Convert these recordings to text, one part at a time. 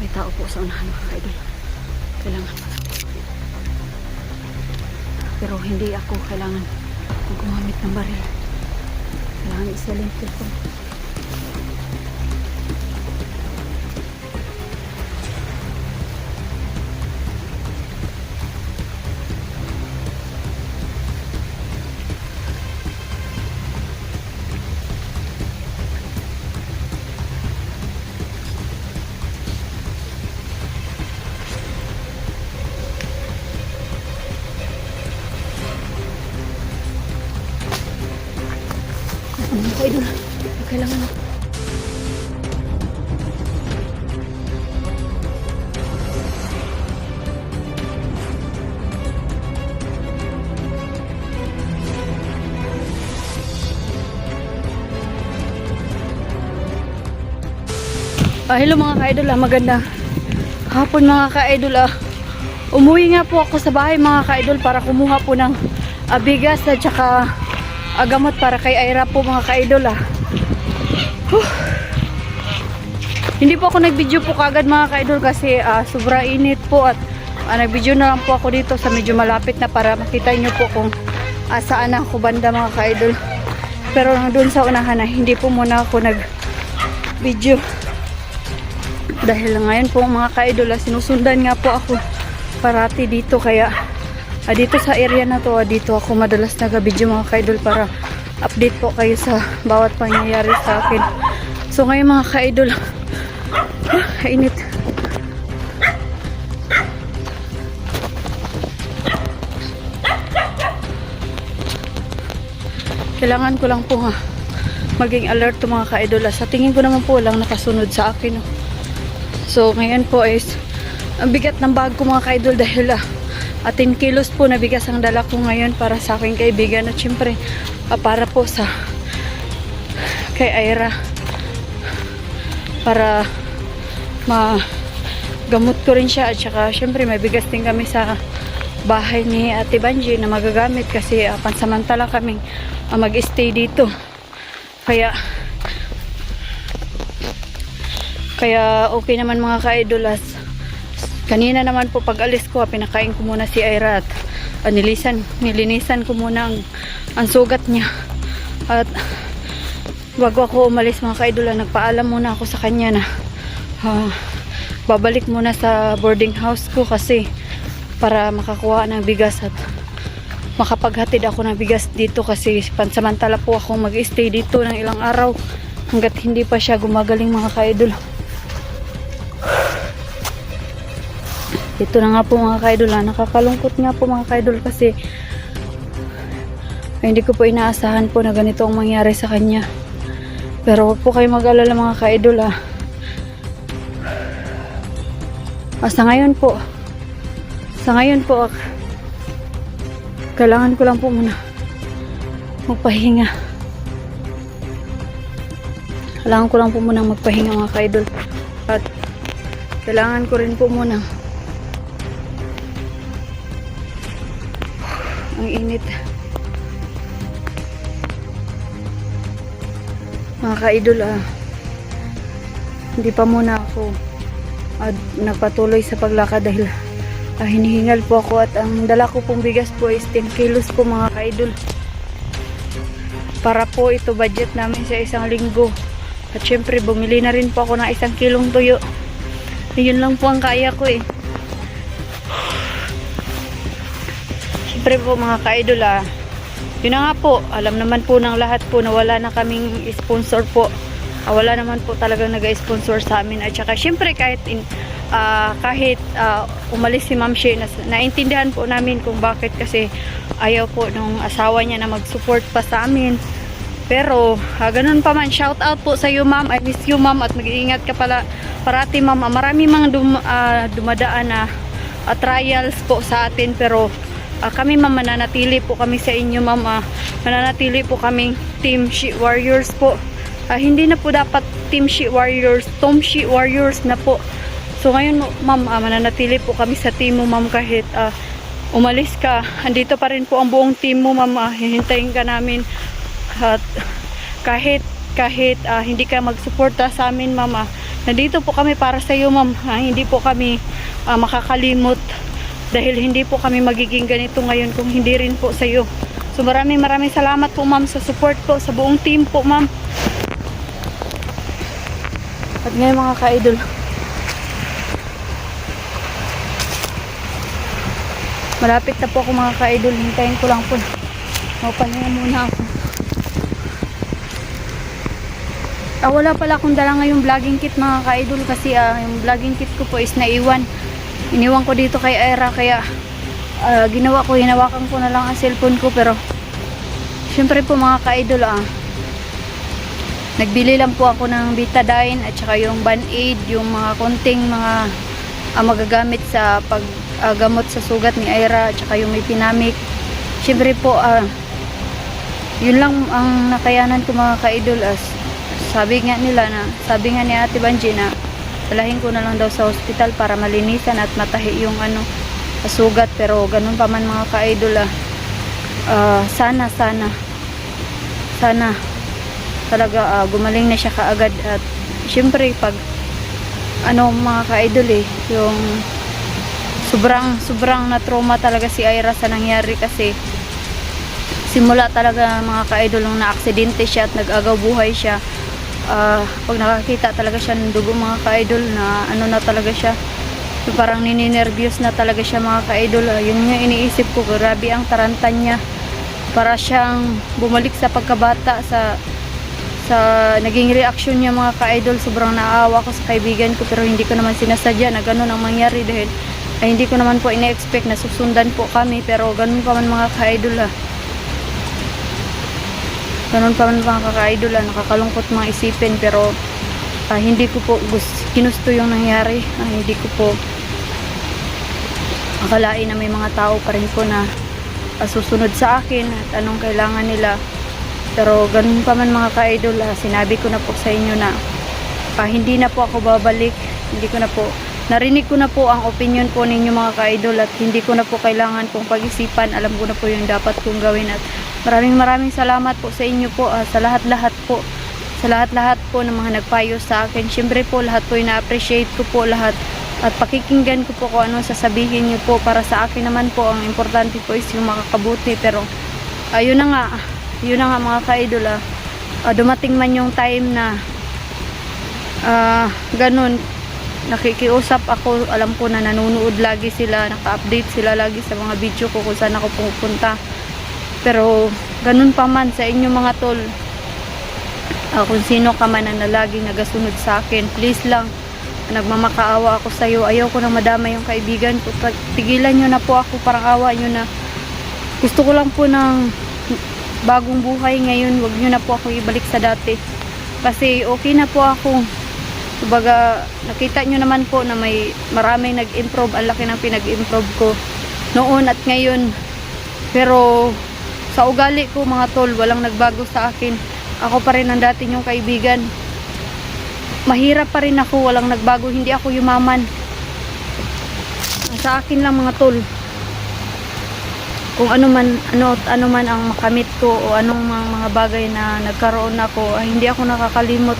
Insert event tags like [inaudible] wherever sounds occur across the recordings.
May tao po sa unahan mga ka-idol. Kailangan. Pero hindi ako kailangan gumamit ng baril. Kailangan isalente ko. Mga ka-idol? Kailangan ako. Ah, hello mga ka-idol ah, maganda hapon mga ka-idol ah. Umuwi nga po ako sa bahay mga ka-idol para kumuha po ng ah, bigas at saka gamot para kay Ira po mga ka-idol ah. Hindi po ako nag-video po kagad mga ka-idol kasi ah, sobra init po at ah, nag-video na lang po ako dito sa medyo malapit na para makita nyo po kung ah, saan ako banda mga ka-idol. Pero doon sa unahan na hindi po muna ako nag-video. Dahil ngayon po mga ka-idol, sinusundan nga po ako parati dito kaya ah, dito sa area na to, ah, dito ako madalas nag-video mga ka-idol para update po kayo sa bawat pangyayari sa akin. So ngayon mga ka-idol, [laughs] ah, init. Kailangan ko lang po nga maging alert to mga ka-idol. ah. Sa tingin ko naman po walang nakasunod sa akin. oh. So, ngayon po is ang bigat ng bag ko mga ka-idol dahil ah, ah, 10 kilos po na bigas ang dala ko ngayon para sa aking kaibigan at syempre ah, para po sa kay Ira para ma gamot ko rin siya at saka syempre may bigas din kami sa bahay ni Ate Banji na magagamit kasi ah, pansamantala kaming ah, mag-stay dito kaya kaya okay naman mga ka-idolas. Kanina naman po pag alis ko, ah, pinakain ko muna si Ira at ah, nilisan, nilinisan ko muna ang, ang sugat niya. At bago ako umalis mga ka-idola, nagpaalam muna ako sa kanya na ah, babalik muna sa boarding house ko kasi para makakuha ng bigas at makapaghatid ako ng bigas dito kasi pansamantala po akong mag-stay dito ng ilang araw hanggat hindi pa siya gumagaling mga ka-idol. Ito na nga po mga ka-idol ha. Nakakalungkot nga po mga ka-idol kasi ay, hindi ko po inaasahan po na ganito ang mangyari sa kanya. Pero huwag po kayo mag-alala mga ka-idol ha. Basta ngayon po, sa ngayon po, kailangan ko lang po muna magpahinga. Kailangan ko lang po muna magpahinga mga ka-idol. At kailangan ko rin po muna ang init. Mga ka-idol ah, hindi pa muna ako at nagpatuloy sa paglakad dahil ah, hinihingal po ako at ang dala ko pong bigas po is 10 kilos po mga ka-idol. Para po ito budget namin sa isang linggo. At syempre bumili na rin po ako ng isang kilong tuyo. Yun lang po ang kaya ko eh syempre po mga ka-idol ah. Yun na nga po alam naman po ng lahat po na wala na kaming sponsor po. Ah, wala naman po talagang nag-sponsor sa amin. At saka syempre kahit in, ah, kahit ah, umalis si Ma'am Shea na, naintindihan po namin kung bakit kasi ayaw po nung asawa niya na mag-support pa sa amin. Pero ah, ganun pa man shout out po sa iyo ma'am. I miss you ma'am. At mag-iingat ka pala parati ma'am. Marami mga dum, ah, dumadaan na ah, trials po sa atin. Pero ah, kami ma'am mananatili po kami sa inyo ma'am Ah, mananatili po kaming team She Warriors po Ah, hindi na po dapat Team She Warriors, Tom She Warriors na po. So ngayon, ma'am, ah, mananatili po kami sa team mo, ma'am, kahit ah, umalis ka. Andito pa rin po ang buong team mo, ma'am. Ah, hihintayin ka namin. At kahit kahit ah, hindi ka magsuporta sa amin, ma'am, ah, Nandito po kami para sa iyo, ma'am. Ah, hindi po kami ah, makakalimot dahil hindi po kami magiging ganito ngayon kung hindi rin po sa iyo. So maraming maraming salamat po, ma'am, sa support po sa buong team po, ma'am. At ngayon mga ka-idol, malapit na po ako mga ka-idol. Hintayin ko lang po. Mapahinga muna ako. Ah, wala pala akong dala ngayong vlogging kit mga ka-idol kasi ah, yung vlogging kit ko po is naiwan. Iniwan ko dito kay Era kaya ah, ginawa ko, hinawakan ko na lang ang cellphone ko pero syempre po mga ka-idol ah, nagbili lang po ako ng betadine at saka yung band-aid, yung mga konting mga ah, magagamit sa paggamot sa sugat ni Ira at saka yung may pinamik. Syempre po, ah, yun lang ang nakayanan ko mga ka-idol as sabi nga nila na, sabi nga ni Ate Banji na dalahin ko na lang daw sa hospital para malinisan at matahi yung ano, sugat pero ganun pa man mga ka-idol ah. Ah, sana, sana. Sana. Talaga ah, gumaling na siya kaagad. At syempre pag ano mga ka-idol eh yung sobrang sobrang na trauma talaga si Ira sa nangyari kasi simula talaga mga ka-idol nung na-aksidente siya at nag-agaw buhay siya ah, pag nakakita talaga siya ng dugo mga ka-idol na ano na talaga siya yung parang nininervyos na talaga siya mga ka-idol. Ah, yun yung iniisip ko grabe ang tarantan niya. Para siyang bumalik sa pagkabata sa sa naging reaksyon niya mga ka-idol. Sobrang naawa ko sa kaibigan ko pero hindi ko naman sinasadya na ganun ang mangyari dahil ay hindi ko naman po ina-expect na susundan po kami. Pero ganun pa man mga ka-idol ah ganun pa man mga ka-idol ah nakakalungkot mga isipin pero ah, hindi ko po gusto, ginusto yung nangyari Ah, hindi ko po akalain na may mga tao pa rin po na ah, susunod sa akin at anong kailangan nila pero ganun pa man mga ka-idol, ah, sinabi ko na po sa inyo na ah, hindi na po ako babalik. Hindi ko na po, narinig ko na po ang opinion po ninyo mga ka-idol at hindi ko na po kailangan pong pag-isipan. Alam ko na po yung dapat kong gawin at maraming maraming salamat po sa inyo po, ah, sa lahat-lahat po. Sa lahat-lahat po ng mga nagpayo sa akin. Siyempre po lahat po ina-appreciate ko po lahat. At pakikinggan ko po kung ano sasabihin niyo po. Para sa akin naman po ang importante po is yung makakabuti pero ayun na nga. Yun na nga mga ka-idol ah. Ah, dumating man yung time na ah, ganun. Nakikiusap ako. Alam ko na nanonood lagi sila. Naka-update sila lagi sa mga video ko kung saan ako pupunta pero ganun pa man sa inyo mga tol ah, kung sino ka man na laging nagasunod sa akin please lang nagmamakaawa ako sa iyo ayaw ko na madama yung kaibigan ko tigilan nyo na po ako parang awa nyo na gusto ko lang po ng bagong buhay ngayon, wag nyo na po ako ibalik sa dati. Kasi okay na po ako. Kumbaga, nakita nyo naman po na may maraming nag-improve. Ang laki ng pinag-improve ko noon at ngayon. Pero sa ugali ko mga tol, walang nagbago sa akin. Ako pa rin ang dati nyong kaibigan. Mahirap pa rin ako, walang nagbago. Hindi ako yumaman. Sa akin lang mga tol kung ano man ano ano man ang makamit ko o anong mga, mga bagay na nagkaroon ako ay hindi ako nakakalimot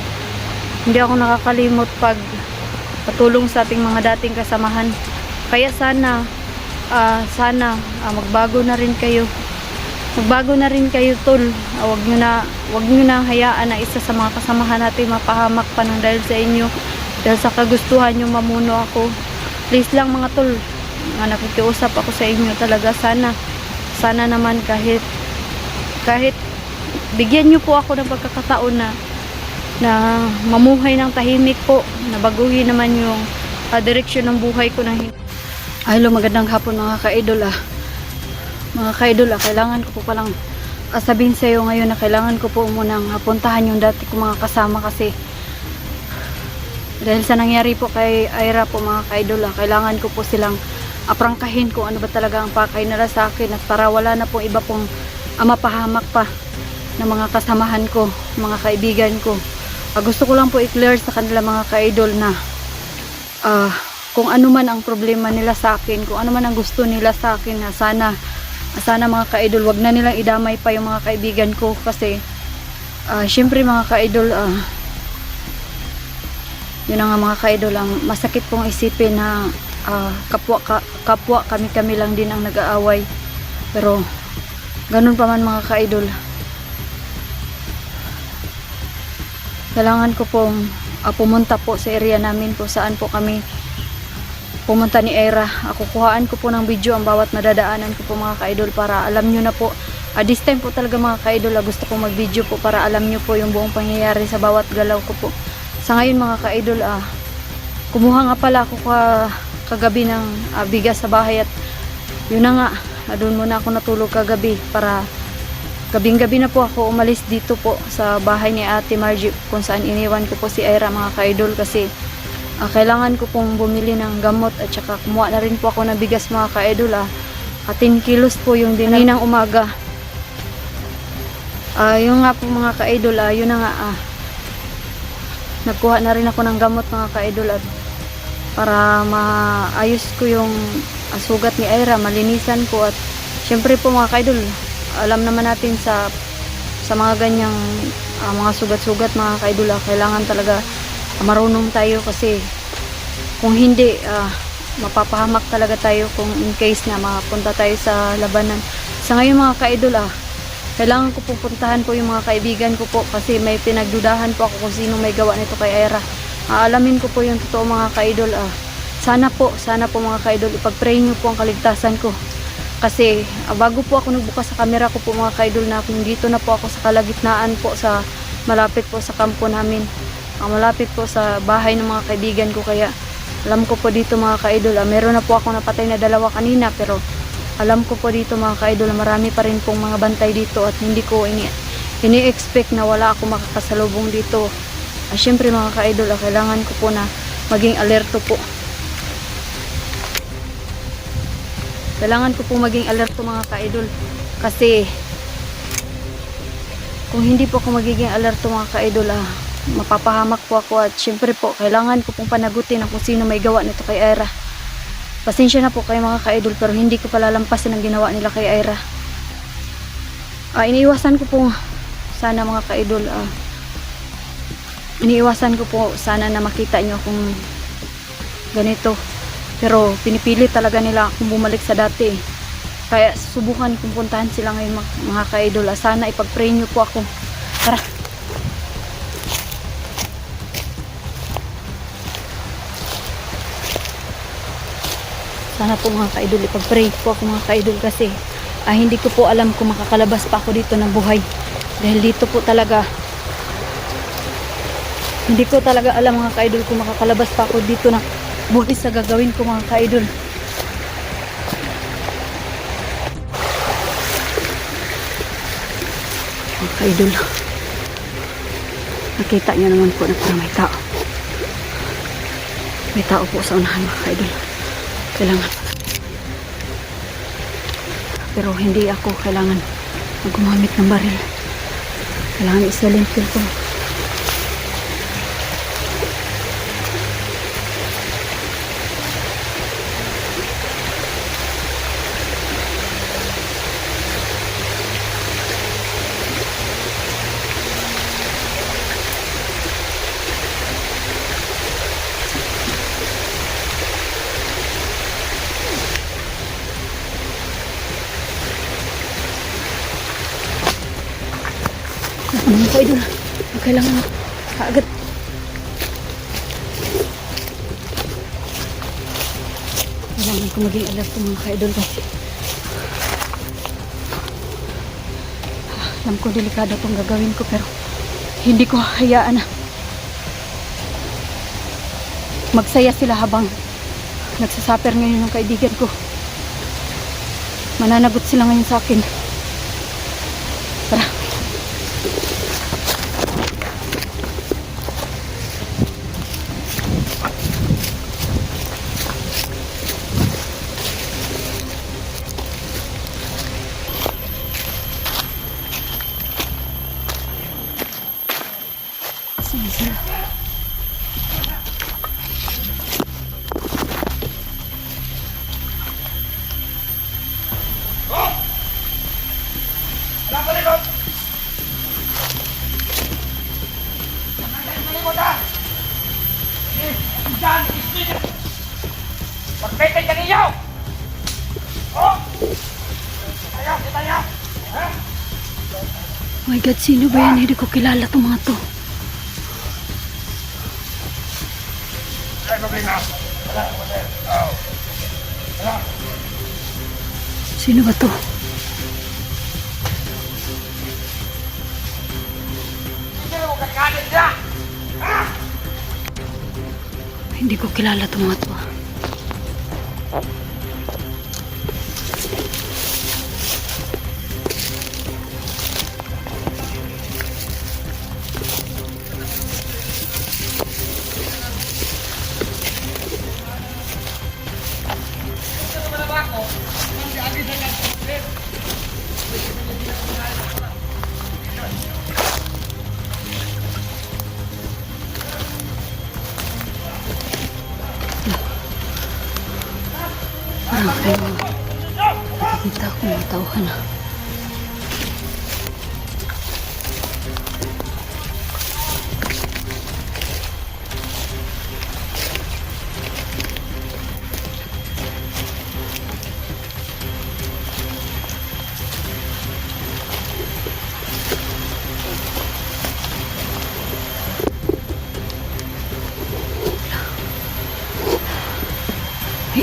hindi ako nakakalimot pag patulong sa ating mga dating kasamahan kaya sana ah, sana ah, magbago na rin kayo magbago na rin kayo tol Ah, wag nyo na wag nyo na hayaan na isa sa mga kasamahan natin mapahamak pa ng dahil sa inyo dahil sa kagustuhan nyo mamuno ako. Please lang mga tol nga nakikiusap ako sa inyo talaga. Sana sana naman kahit kahit bigyan nyo po ako ng pagkakataon na na mamuhay ng tahimik po na baguhin naman yung ah, direksyon ng buhay ko na hin- ay lo magandang hapon mga ka-idol ah mga ka-idol ah kailangan ko po palang ah, sabihin sa iyo ngayon na kailangan ko po munang ah, puntahan yung dati ko mga kasama kasi dahil sa nangyari po kay Ira po mga ka-idol ah, kailangan ko po silang aprangkahin kung ano ba talaga ang pakay nila sa akin at para wala na pong iba pong ah, mapahamak pa ng mga kasamahan ko, mga kaibigan ko. Ah, gusto ko lang po i-clear sa kanila mga ka-idol na ah, kung ano man ang problema nila sa akin, kung ano man ang gusto nila sa akin na sana sana mga ka-idol, wag na nilang idamay pa yung mga kaibigan ko kasi ah, syempre mga ka-idol ah, Yun nga mga ka-idol, ang masakit pong isipin na ah, kapwa, ka- kapwa kami-kami lang din ang nag-aaway. Pero ganun pa man mga ka-idol. Kailangan ko pong ah, pumunta po sa area namin kung saan po kami pumunta ni Era. Ako kuhaan ko po ng video ang bawat nadadaanan ko po mga ka-idol para alam nyo na po. Ah, this time po talaga mga ka-idol, ah, gusto kong mag-video po para alam nyo po yung buong pangyayari sa bawat galaw ko po. Sa ngayon mga ka-idol, ah, kumuha nga pala ako ka, kagabi ng ah, bigas sa bahay at yun na nga, ah, doon muna ako natulog kagabi para gabing-gabi na po ako umalis dito po sa bahay ni Ate Margie kung saan iniwan ko po si Ira mga ka-idol kasi ah, kailangan ko pong bumili ng gamot at saka kumuha na rin po ako ng bigas mga ka-idol ah. Ah, 10 kilos po yung dininang umaga. Ah, yung nga po mga ka-idol ah, yun na nga ah. Nagkuha na rin ako ng gamot mga ka-idol at para maayos ko yung ah, sugat ni Ira, malinisan ko at syempre po mga ka-idol, alam naman natin sa sa mga ganyang ah, mga sugat-sugat mga ka-idol, ah, kailangan talaga ah, marunong tayo kasi kung hindi ah, mapapahamak talaga tayo kung in case na mapunta tayo sa labanan. Sa ngayon mga ka-idol ah, kailangan ko pupuntahan po yung mga kaibigan ko po kasi may pinagdudahan po ako kung sino may gawa nito kay Ira. Aalamin ko po yung totoo mga ka-idol ah. Sana po, sana po mga ka-idol, ipag-pray nyo po ang kaligtasan ko. Kasi ah, bago po ako nagbukas sa camera ko po mga ka-idol na kung dito na po ako sa kalagitnaan po sa malapit po sa kampo namin. Ah, malapit po sa bahay ng mga kaibigan ko kaya alam ko po dito mga ka-idol, ah, meron na po ako napatay na dalawa kanina pero alam ko po dito mga ka-idol na marami pa rin pong mga bantay dito at hindi ko ini ini-expect na wala ako makakasalubong dito. Ah, syempre mga ka-idol, ah, kailangan ko po na maging alerto po. Kailangan ko po maging alerto mga ka-idol kasi kung hindi po ako magiging alerto mga ka-idol ah, mapapahamak po ako at syempre po kailangan ko pong panagutin kung sino may gawa nito kay Ira. Pasensya na po kayo mga ka-idol pero hindi ko palalampasin ang ginawa nila kay Ira. Ah, iniiwasan ko po sana mga ka-idol ah, iniiwasan ko po sana na makita nyo kung ganito. Pero pinipili talaga nila akong bumalik sa dati. Kaya subukan kong puntahan sila ngayon mga, mga ka-idol. ah. Sana ipag-pray nyo po ako. Tara. Sana po mga ka-idol, ipag-pray po ako mga ka-idol kasi ah, hindi ko po alam kung makakalabas pa ako dito ng buhay. Dahil dito po talaga hindi ko talaga alam mga ka-idol kung makakalabas pa ako dito ng buhay sa gagawin ko mga ka-idol. Mga ka-idol. Nakita niyo naman po na may tao. May tao po sa unahan mga ka-idol. Kailangan. Pero hindi ako kailangan gumamit ng baril. Kailangan isalin feel ko. Kailangan ko maging alert mga ka-idol kasi alam ko delikado itong gagawin ko pero hindi ko hayaan na magsaya sila habang nagsasaper ngayon ng kaibigan ko. Mananagot sila ngayon sa akin. Oh my God, sino ba yan? Hindi ko kilala itong mga to. Sino ba to? Hindi ko kilala itong mga to.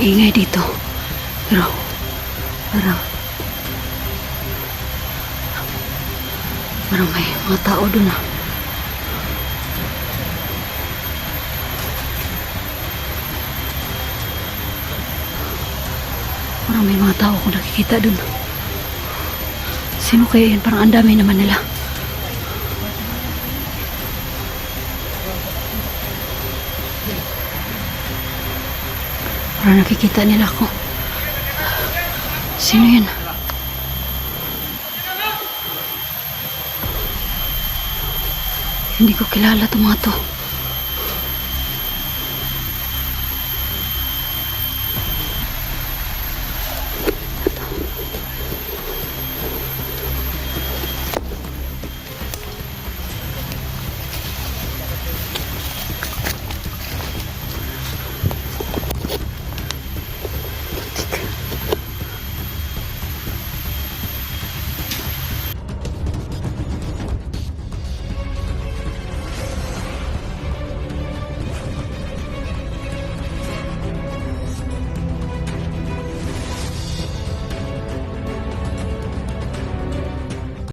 May ingay dito. Pero, parang, parang may mga tao doon ah. Parang may mga tao ko nakikita doon. Sino kaya yun? Parang ang dami naman nila. Parang nakikita nila ako. Sino yan? Hindi ko kilala itong mga to.